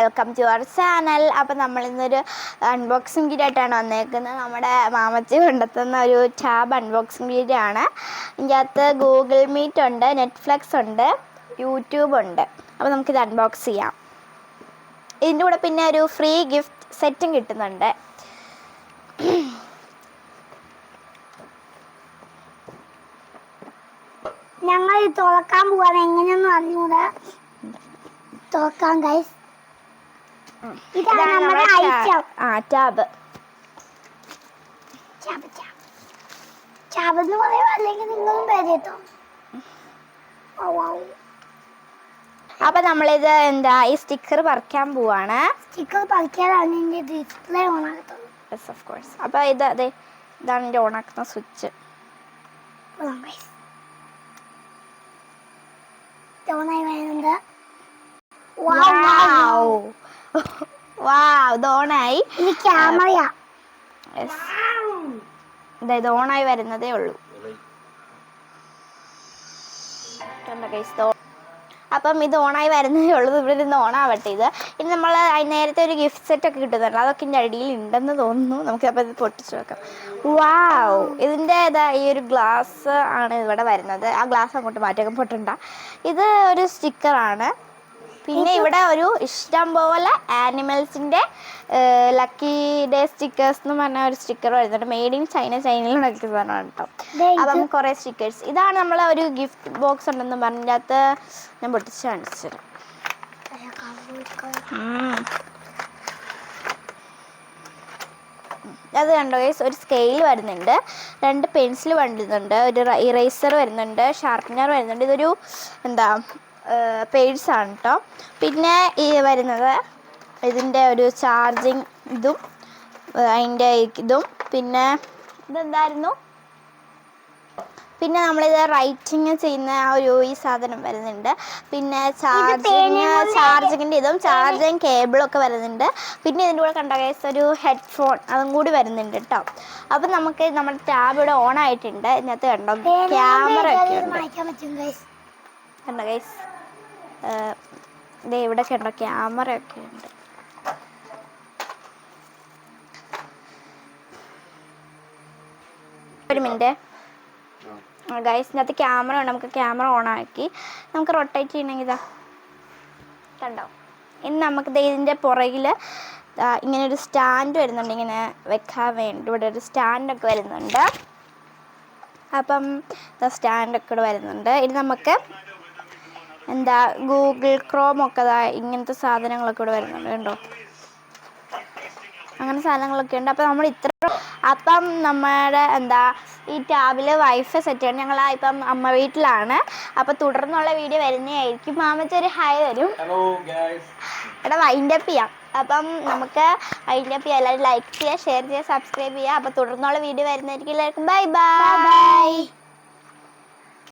Welcome to our channel അപ്പോൾ നമ്മൾ ഇന്നൊരു അൺബോക്സിംഗ് വീഡിയോ ആയിട്ടാണ് വന്നേക്കുന്നത്. നമ്മുടെ മാമച്ചി കൊണ്ടെത്തുന്ന ഒരു ടാബ് അൺബോക്സിംഗ് വീഡിയോ ആണ്. ഇതിന്റെ അകത്ത് ഗൂഗിൾ മീറ്റ് ഉണ്ട് നെറ്റ്ഫ്ലിക്സ് ഉണ്ട് യൂട്യൂബ് ഉണ്ട്. അപ്പോൾ നമുക്കിത് അൺബോക്സ് ചെയ്യാം. ഇതിന്റെ കൂടെ പിന്നെ ഒരു ഫ്രീ ഗിഫ്റ്റ് സെറ്റും കിട്ടുന്നുണ്ട്. ഞങ്ങൾ തുറക്കാൻ പോകാൻ എങ്ങനെയൊന്നും അറിഞ്ഞൂടാ? തുറക്കാം ഗൈസ് ആ ടാബ്. എന്ന് പറയുമ്പോ അല്ലെങ്കിൽ നിങ്ങളും പേരെത്തോ അപ്പോൾ നമ്മളിത് എന്താ ഈ സ്റ്റിക്കർ പറിക്കാൻ പോവാണ്. സ്റ്റിക്കർ പറിക്കാനാണ് എന്റെ display on yes of course അപ്പോൾ ഇത് അതെ ഇതാണ് എന്റെ ഓണാക്കുന്ന സ്വിച്ച്. പോകാം ഗൈസ് ഓണായി വരുന്നുണ്ട് Wow, ഇത് ഓണായി. ക്യാമറയാ ഇതാ ഓണായി വരുന്നതേ ഉള്ളൂ. അപ്പം ഇത് ഓണായി വരുന്നതേ ഉള്ളൂ. ഇവിടെ നിന്ന് ഓണാവട്ടെ ഇത്. ഇനി നമ്മൾ നേരത്തെ ഒരു ഗിഫ്റ്റ് സെറ്റ് ഒക്കെ കിട്ടുന്നുണ്ട്. അതൊക്കെ ഇതിന്റെ അടിയിൽ ഉണ്ടെന്ന് തോന്നുന്നു. നമുക്ക് അപ്പോൾ ഇത് പൊട്ടിച്ചു വെക്കാം. വാവ് ഇതിന്റെ ഇതാ ഈ ഒരു ഗ്ലാസ് ആണ് ഇവിടെ വരുന്നത്. ആ ഗ്ലാസ് അങ്ങോട്ട് മാറ്റിയൊക്കെ പൊട്ടണ്ട. ഇത് ഒരു സ്റ്റിക്കറാണ് പിന്നെ ഇവിടെ ഒരു ഇഷ്ടം പോലെ ആനിമൽസിന്റെ ലക്കി ഡേ സ്റ്റിക്കേഴ്സ് എന്ന് പറഞ്ഞ ഒരു സ്റ്റിക്കർ വരുന്നുണ്ട്. മെയ്ഡ് ഇൻ ചൈന ചൈനയിൽ നടക്കുന്നതാണ് കേട്ടോ അപ്പം കുറേ സ്റ്റിക്കേഴ്സ് ഇതാണ് നമ്മളെ ഒരു ഗിഫ്റ്റ് ബോക്സ് ഉണ്ടെന്ന് പറഞ്ഞതിന്റെ അകത്ത് ഞാൻ പൊട്ടിച്ച് കാണിച്ചത് അത് കണ്ടോ ഗൈസ് ഒരു സ്കെയിൽ വരുന്നുണ്ട്. രണ്ട് പെൻസിൽ വരുന്നുണ്ട് ഒരു ഇറേസർ വരുന്നുണ്ട്. ഷാർപ്പനർ വരുന്നുണ്ട്. ഇതൊരു എന്താ പേഴ്സ് ആണ് കേട്ടോ പിന്നെ ഈ വരുന്നത് ഇതിന്റെ ഒരു ചാർജിങ് ഇതും അതിന്റെ ഇതും. പിന്നെ ഇതെന്തായിരുന്നു? പിന്നെ നമ്മളിത് റൈറ്റിങ് ചെയ്യുന്ന ആ ഒരു ഈ സാധനം വരുന്നുണ്ട്. പിന്നെ ചാർജിങ് ചാർജിങ്ങിന്റെ ഇതും ചാർജിങ് കേബിളും ഒക്കെ വരുന്നുണ്ട്. പിന്നെ ഇതിന്റെ കൂടെ കണ്ട കേസ് ഒരു ഹെഡ്ഫോൺ അതും കൂടി വരുന്നുണ്ട് കേട്ടോ അപ്പം നമുക്ക് നമ്മുടെ ടാബ് ഇവിടെ ഓൺ ആയിട്ടുണ്ട്. ഇതിനകത്ത് കണ്ടോ? ക്യാമറ ഒക്കെ ഉണ്ട്. കണ്ടോ ഗൈസ് ഇതേ ഇവിടെ കണ്ടോ ക്യാമറ ഒക്കെ ഉണ്ട്. ഒരു മിനിറ്റ്. ഗൈസിനകത്ത് ക്യാമറ ഉണ്ട്. നമുക്ക് ക്യാമറ ഓൺ ആക്കി. നമുക്ക് റൊട്ടേറ്റ് ചെയ്യണമെങ്കിൽ ഇതാ. കണ്ടോ? ഇനി നമുക്ക് ദേ ഇതിന്റെ പുറകിൽ ഇങ്ങനെ ഒരു സ്റ്റാൻഡ് വരുന്നുണ്ട്. ഇങ്ങനെ വെക്കാൻ വേണ്ടി. ഇവിടെ ഒരു സ്റ്റാൻഡൊക്കെ വരുന്നുണ്ട്. അപ്പം സ്റ്റാൻഡൊക്കെ ഇവിടെ വരുന്നുണ്ട്. ഇനി നമുക്ക് എന്താ ഗൂഗിൾ ക്രോം ഒക്കെ ഇങ്ങനത്തെ സാധനങ്ങളൊക്കെ ഇവിടെ വരുന്നുണ്ട് കേട്ടോ അങ്ങനെ സാധനങ്ങളൊക്കെ ഉണ്ട്. അപ്പം നമ്മൾ ഇത്ര അപ്പം നമ്മുടെ എന്താ ഈ ടാബിൽ വൈഫൈ സെറ്റ് ചെയ്യണം. ഞങ്ങൾ ഇപ്പം അമ്മ വീട്ടിലാണ്. അപ്പം തുടർന്നുള്ള വീഡിയോ വരുന്നതായിരിക്കും മാമച്ച ഒരു ഹായ് വരും എടാ വൈൻഡ് അപ്പ് ചെയ്യാം. അപ്പം നമുക്ക് വൈൻഡ് അപ്പ് ചെയ്യാം. എല്ലാവരും ലൈക്ക് ചെയ്യുക ഷെയർ ചെയ്യുക സബ്സ്ക്രൈബ് ചെയ്യുക. അപ്പം തുടർന്നുള്ള വീഡിയോ വരുന്നതായിരിക്കും. എല്ലാവർക്കും ബൈ ബൈ